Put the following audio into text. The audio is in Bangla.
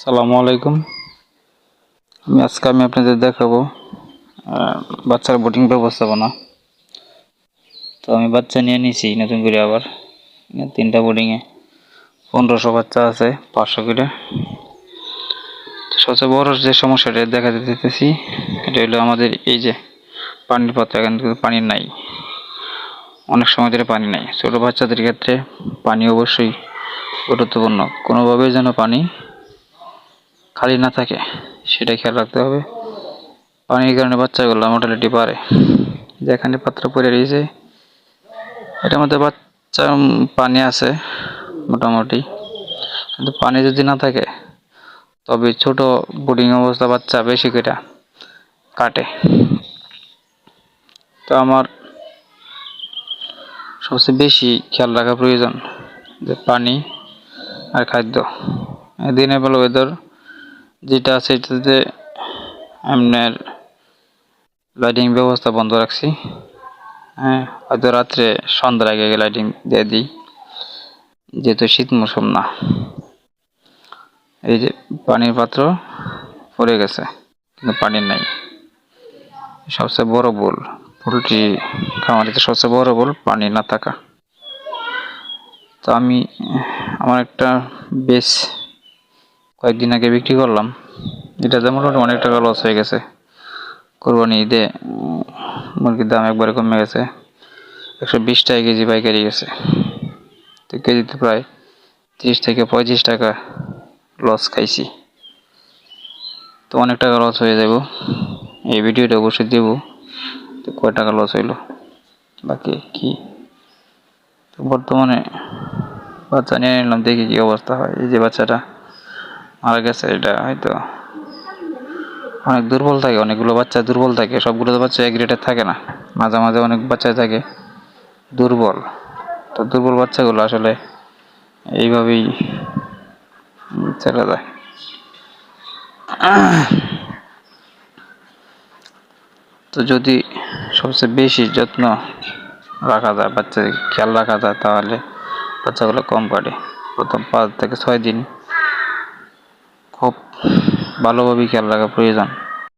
সালামু আলাইকুম। আমি আজকে আমি আপনাদের দেখাবো বাচ্চার বোটিং ব্যবস্থাপনা। তো আমি বাচ্চা নিয়ে নিছি নতুন করে আবার। তিনটা বোর্ডিংয়ে পনেরোশো বাচ্চা আছে, পাঁচশো করে। সবচেয়ে বড় যে সমস্যাটা দেখা দিতেছি, এটা হলো আমাদের এই যে পানির পাত্র এখানে কিন্তু পানি নাই। অনেক সময় ধরে পানি নাই। ছোটো বাচ্চাদের ক্ষেত্রে পানি অবশ্যই গুরুত্বপূর্ণ। কোনোভাবেই যেন পানি খালি না থাকে, সেটা খেয়াল রাখতে হবে। পানির কারণে বাচ্চাগুলো মোটালিটি পারে যেখানে পাত্র পড়ে রয়েছে, এটার মধ্যে বাচ্চা পানি আছে মোটামুটি। কিন্তু পানি যদি না থাকে, তবে ছোট বোর্ডিং অবস্থা বাচ্চা বেশি করে কাটে। তো আমার সবচেয়ে বেশি খেয়াল রাখা প্রয়োজন যে পানি আর খাদ্য। দিনের বেলা ওয়েদার যেটা আছে এটাতে আপনার লাইটিং ব্যবস্থা বন্ধ রাখছি। হ্যাঁ হয়তো রাত্রে সন্ধ্যার আগে লাইটিং দিয়ে দিই, যেহেতু শীত মৌসুম না। এই যে পানির পাত্র পড়ে গেছে, কিন্তু পানি নাই। সবচেয়ে বড় ভুল, পোলট্রি খামারিতে সবচেয়ে বড় ভুল, পানি না থাকা। তো আমি আমার একটা বেশ কয়েকদিন আগে বিক্রি করলাম। এটাতে মোটামুটি অনেক টাকা লস হয়ে গেছে। কোরবানি ঈদে মুরগির দাম একবারে কমে গেছে। একশো বিশ টাকা কেজি পাইকারি গেছে। তো কেজিতে প্রায় তিরিশ থেকে পঁয়ত্রিশ টাকা লস খাইছি। তো অনেক টাকা লস হয়ে যাব এই ভিডিওটা অবশ্যই দেবো। তো কয় টাকা লস হইল? বাকি কি? তো বর্তমানে বাচ্চা নিয়ে নিলাম, দেখি কি অবস্থা হয়। এই যে বাচ্চাটা। মারা গেছে, এটা হয়তো অনেক দুর্বল থাকে, অনেকগুলো বাচ্চা দুর্বল থাকে, সবগুলো তো বাচ্চা এক গ্রেডের থাকে না। মাঝে মাঝে অনেক বাচ্চা থাকে, দুর্বল। তো দুর্বল বাচ্চাগুলো আসলে এইভাবেই চলে যায়। তো যদি সবচেয়ে বেশি যত্ন রাখা যায়, বাচ্চাদের খেয়াল রাখা যায়, তাহলে বাচ্চাগুলো কম কাটে প্রথম পাঁচ থেকে ছয় দিন খুব ভালোভাবে খেয়াল রাখা প্রয়োজন।